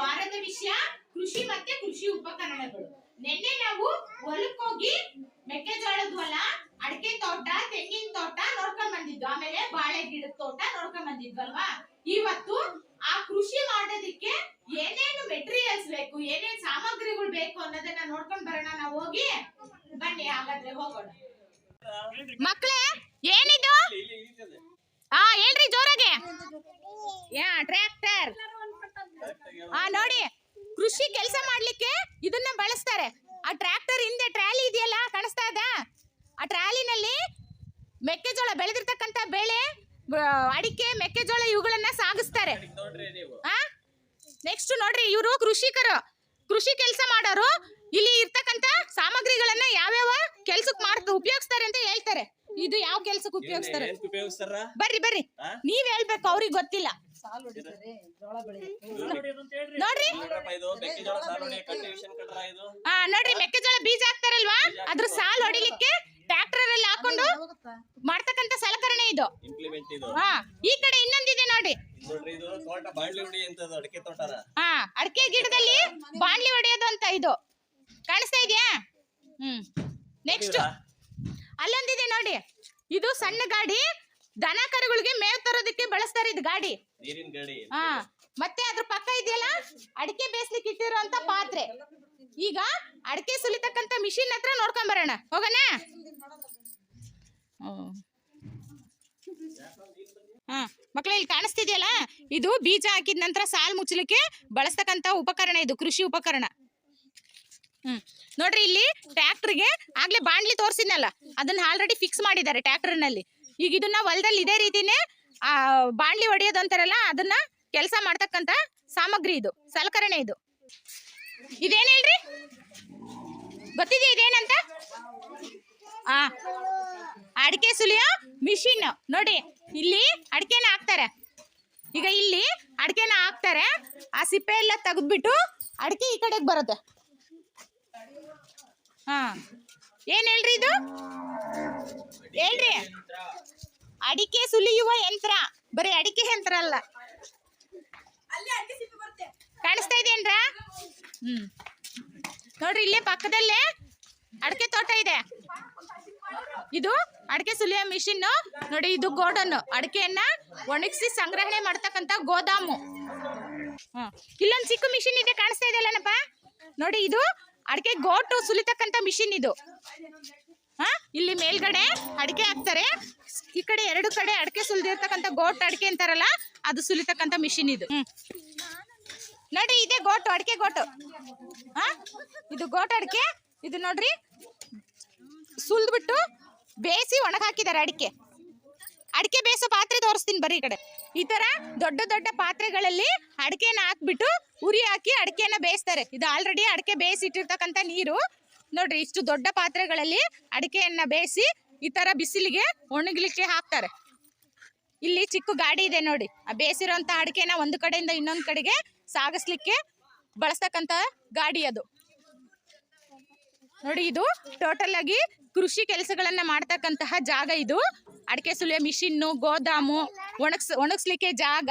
ವಾರದ ವಿಷಯ ಕೃಷಿ ಮತ್ತೆ ಕೃಷಿ ಉಪಕರಣಗಳು. ನಿನ್ನೆ ನಾವು ಹೊಲಕ್ಕೋಗಿ ಮೆಕ್ಕೆಜೋಳದ ಹೊಲ ಅಡಿಕೆ ತೋಟ ತೆಂಗಿನ ತೋಟ ನೋಡ್ಕೊಂಡ್ ಬಂದಿದ್ವು ಆಮೇಲೆ ಬಾಳೆ ಗಿಡದ ತೋಟ ನೋಡ್ಕೊಂಡ್ ಬಂದಿದ್ವಲ್ವಾ? ಇವತ್ತು ಆ ಕೃಷಿ ಮಾಡೋದಿಕ್ಕೆ ಏನೇನು ಮೆಟೀರಿಯಲ್ಸ್ ಬೇಕು ಏನೇನ್ ಸಾಮಗ್ರಿಗಳು ಬೇಕು ಅನ್ನೋದನ್ನ ನೋಡ್ಕೊಂಡ್ ಬರೋಣ. ನಾವು ಹೋಗಿ ಬನ್ನಿ ಹಾಗಾದ್ರೆ ಹೋಗೋಣ. ಮಕ್ಳೇ ಏನಿದು? ಹಾ ಹೇಳ್ರಿ ಜೋರಾಗೆ. ಟ್ರ್ಯಾಕ್ಟರ್ ಹಾ ನೋಡಿ ಕೃಷಿ ಕೆಲಸ ಮಾಡ್ಲಿಕ್ಕೆ ಇದನ್ನ ಬಳಸ್ತಾರೆ. ಆ ಟ್ರ್ಯಾಕ್ಟರ್ ಹಿಂದೆ ಟ್ರಾಲಿ ಇದೆಯಲ್ಲ ಕಾಣಿಸ್ತಾ ಇದ? ಆ ಟ್ರಾಲಿನಲ್ಲಿ ಮೆಕ್ಕೆಜೋಳ ಬೆಳೆದಿರ್ತಕ್ಕಂತ ಬೆಳೆ ಬ- ಅಡಿಕೆ ಮೆಕ್ಕೆಜೋಳ ಇವುಗಳನ್ನ ಸಾಗಿಸ್ತಾರೆ. ಆ? ನೆಕ್ಸ್ಟ್ ನೋಡ್ರಿ ಇವರು ಕೃಷಿಕರು. ಕೃಷಿ ಕೆಲಸ ಮಾಡೋರು ಇಲ್ಲಿ ಇರ್ತಕ್ಕಂತ ಸಾಮಗ್ರಿಗಳನ್ನ ಯಾವ್ಯಾವ ಕೆಲ್ಸಕ್ಕೆ ಮಾಡ್ ಉಪಯೋಗಿಸ್ತಾರೆ ಅಂತ ಹೇಳ್ತಾರೆ. ಇದು ಯಾವ ಕೆಲ್ಸಕ್ಕೆ ಉಪಯೋಗಿಸ್ತಾರೆ? ಬರ್ರಿ ಬರ್ರಿ. ಆ? ನೀವ್ ಹೇಳ್ಬೇಕು ಅವ್ರಿಗೆ ಗೊತ್ತಿಲ್ಲ ನೋಡ್ರಿ ನೋಡ್ರಪ್ಪ ಇದು ಮೆಕ್ಕೆಜೋಳ ಸಾಲೋಣಿ ಕಲ್ಟಿವೇಶನ್ ಕಟ್ರ ಇದು ಹಾ ನೋಡ್ರಿ ಮೆಕ್ಕೆಜೋಳ ಬೀಜ ಹಾಕ್ತಾರಲ್ವಾ? ಅದ್ರ ಸಾಲ್ ಹೊಡಿಲಿಕ್ಕೆ ಟ್ರ್ಯಾಕ್ಟರ್ ಅಲ್ಲಿ ಹಾಕೊಂಡು ಮಾಡ್ತಕ್ಕಂತ ಸಲಕರಣೆ ಇದು. ಇಂಪ್ಲಿಮೆಂಟ್ ಇದು. ಹಾ ಈ ಕಡೆ ಇನ್ನೊಂದಿದೆ ನೋಡ್ರಿ ಹಾ ಅಡಕೆ ಗಿಡದಲ್ಲಿ ಬಾಣ್ಲಿ ಹೊಡೆಯೋದು ಅಂತ ಇದು. ಕಾಣಿಸ್ತಾ ಇದೆಯಾ? ಹ್ಮ್. ನೆಕ್ಸ್ಟ್ ಅಲ್ಲೊಂದಿದೆ ನೋಡಿ. ಇದು ಸಣ್ಣ ಗಾಡಿ ದನ ಕರುಗಳಿಗೆ ಮೇವ್ ತರೋದಕ್ಕೆ ಬಳಸ್ತಾರೆ ಇದು ಗಾಡಿ. ನೀರಿನ ಗಾಡಿ. ಹಾ ಮತ್ತೆ ಅಡಿಕೆ ಬೇಯಿಸ್ಲಿಕ್ಕೆ ಇಟ್ಟಿರುವಂತ ಪಾತ್ರೆ. ಈಗ ಅಡಿಕೆ ಸುಲಿತಕ್ಕಂತ ಮಿಷಿನ್ ಹತ್ರ ನೋಡ್ಕೊಂಡ್ ಬರೋಣ. ಹೋಗೋಣ? ಹಾ, ಮಕ್ಳು, ಇಲ್ಲಿ ಕಾಣಿಸ್ತಿದೆಯಲ್ಲ? ಇದು ಬೀಜ ಹಾಕಿದ ನಂತರ ಸಾಲ್ ಮುಚ್ಚಲಿಕ್ಕೆ ಬಳಸ್ತಕ್ಕಂತ ಉಪಕರಣ ಇದು, ಕೃಷಿ ಉಪಕರಣ. ಹ್ಮ್. ನೋಡ್ರಿ, ಇಲ್ಲಿ ಟ್ರ್ಯಾಕ್ಟರ್ಗೆ ಆಗ್ಲೇ ಬಾಣ್ಲಿ ತೋರ್ಸಿದ್ನಲ್ಲ, ಅದನ್ನ ಆಲ್ರೆಡಿ ಫಿಕ್ಸ್ ಮಾಡಿದ್ದಾರೆ ಟ್ರ್ಯಾಕ್ಟರ್ನಲ್ಲಿ ಈಗ ಇದನ್ನ ಹೊಲದಲ್ಲಿ ಇದೇ ರೀತಿನೇ ಬಾಣ್ಲಿ ಹೊಡೆಯೋದು ಅಂತಾರಲ್ಲ, ಅದನ್ನ ಕೆಲಸ ಮಾಡ್ತಕ್ಕಂತ ಸಾಮಗ್ರಿ ಇದು, ಸಲಕರಣೆ ಇದು. ಇದೇನ್ ಹೇಳ್ರಿ? ಗೊತ್ತಿದೆ ಇದೇನಂತ? ಆ, ಅಡಿಕೆ ಸುಲಿಯೋ ಮಿಷಿನ್. ನೋಡಿ, ಇಲ್ಲಿ ಅಡಿಕೆನ ಹಾಕ್ತಾರೆ. ಈಗ ಇಲ್ಲಿ ಅಡಿಕೆನ ಹಾಕ್ತಾರೆ. ಆ ಸಿಪ್ಪೆ ಎಲ್ಲ ತೆಗೆದ್ಬಿಟ್ಟು ಅಡಿಕೆ ಈ ಕಡೆಗೆ ಬರುತ್ತೆ. ಹಾ, ಏನ್ ಹೇಳ್ರಿ ಇದು? ಹೇಳ್ರಿ. ಅಡಿಕೆ ಸುಲಿಯುವ ಯಂತ್ರ. ಬರೀ ಅಡಿಕೆ ಯಂತ್ರ ಅಲ್ಲ. ಹ್ಮ್. ನೋಡ್ರಿ, ಇಲ್ಲೇ ಪಕ್ಕದಲ್ಲೇ ಅಡಿಕೆ ತೋಟ ಇದೆ. ಇದು ಅಡಿಕೆ ಸುಲಿಯ ಮಿಷಿನ್. ನೋಡಿ, ಇದು ಗೋಡನ್. ಅಡಿಕೆಯನ್ನ ಒಣಗಿಸಿ ಸಂಗ್ರಹಣೆ ಮಾಡ್ತಕ್ಕಂತ ಗೋದಾಮು. ಇಲ್ಲೊಂದು ಚಿಕ್ಕ ಮಿಷಿನ್ ಇದೆ, ಕಾಣಿಸ್ತಾ ಇದೆಯಲ್ಲನಪ್ಪ ನೋಡಿ, ಇದು ಅಡಿಕೆ ಗೋಟು ಸುಲಿತಕ್ಕಂತ ಮಿಷಿನ್ ಇದು. ಹಾ? ಇಲ್ಲಿ ಮೇಲ್ಗಡೆ ಅಡಿಕೆ ಹಾಕ್ತಾರೆ. ಈ ಕಡೆ ಎರಡು ಕಡೆ ಅಡಿಕೆ ಸುಲಿದಿರ್ತಕ್ಕಂಥ ಗೋಟ್ ಅಡಿಕೆ ಅಂತಾರಲ್ಲ, ಅದು ಸುಲಿತಕ್ಕಂತ ಮಿಷಿನ್ ಇದು. ನೋಡಿ, ಇದೆ ಗೋಟು, ಅಡಿಕೆ ಗೋಟು. ಹಾ ಇದು ಗೋಟು ಅಡಿಕೆ. ಇದು ನೋಡ್ರಿ, ಸುಲ್ದ್ಬಿಟ್ಟು ಬೇಯಿಸಿ ಒಣಗ ಹಾಕಿದ್ದಾರೆ ಅಡಿಕೆ. ಅಡಿಕೆ ಬೇಯಿಸೋ ಪಾತ್ರೆ ತೋರಿಸ್ತೀನಿ ಬರೀ ಈ ಕಡೆ. ಈ ತರ ದೊಡ್ಡ ದೊಡ್ಡ ಪಾತ್ರೆಗಳಲ್ಲಿ ಅಡಿಕೆನ ಹಾಕ್ಬಿಟ್ಟು ಉರಿ ಹಾಕಿ ಅಡಿಕೆನ ಬೇಯಿಸ್ತಾರೆ. ಇದು ಆಲ್ರೆಡಿ ಅಡಿಕೆ ಬೇಯಿಸಿಟ್ಟಿರ್ತಕ್ಕಂಥ ನೀರು. ನೋಡ್ರಿ, ಇಷ್ಟು ದೊಡ್ಡ ಪಾತ್ರೆಗಳಲ್ಲಿ ಅಡಿಕೆಯನ್ನ ಬೇಯಿಸಿ ಈ ತರ ಬಿಸಿಲಿಗೆ ಒಣಗಲಿಕ್ಕೆ ಹಾಕ್ತಾರೆ. ಇಲ್ಲಿ ಚಿಕ್ಕ ಗಾಡಿ ಇದೆ ನೋಡಿ. ಆ ಬೇಯಿಸಿರೋಂಥ ಅಡಿಕೆನ ಒಂದು ಕಡೆಯಿಂದ ಇನ್ನೊಂದು ಕಡೆಗೆ ಸಾಗಿಸ್ಲಿಕ್ಕೆ ಬಳಸ್ತಕ್ಕಂತ ಗಾಡಿ ಅದು. ನೋಡಿ ಇದು ಟೋಟಲ್ ಆಗಿ ಕೃಷಿ ಕೆಲಸಗಳನ್ನ ಮಾಡ್ತಕ್ಕಂತಹ ಜಾಗ ಇದು. ಅಡಿಕೆ ಸುಳಿಯ ಮಿಷಿನ್ನು, ಗೋದಾಮು, ಒಣಗ್ಸ್, ಒಣಗಿಸ್ಲಿಕ್ಕೆ ಜಾಗ,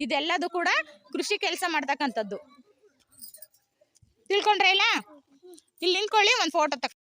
ಇದೆಲ್ಲದು ಕೂಡ ಕೃಷಿ ಕೆಲಸ ಮಾಡ್ತಕ್ಕಂಥದ್ದು. ತಿಳ್ಕೊಂಡ್ರೆ ಇಲ್ಲ? ಇಲ್ಲಿ ನಿಂತ್ಕೊಳ್ಳಿ, ಒಂದು ಫೋಟೋ ತಕ್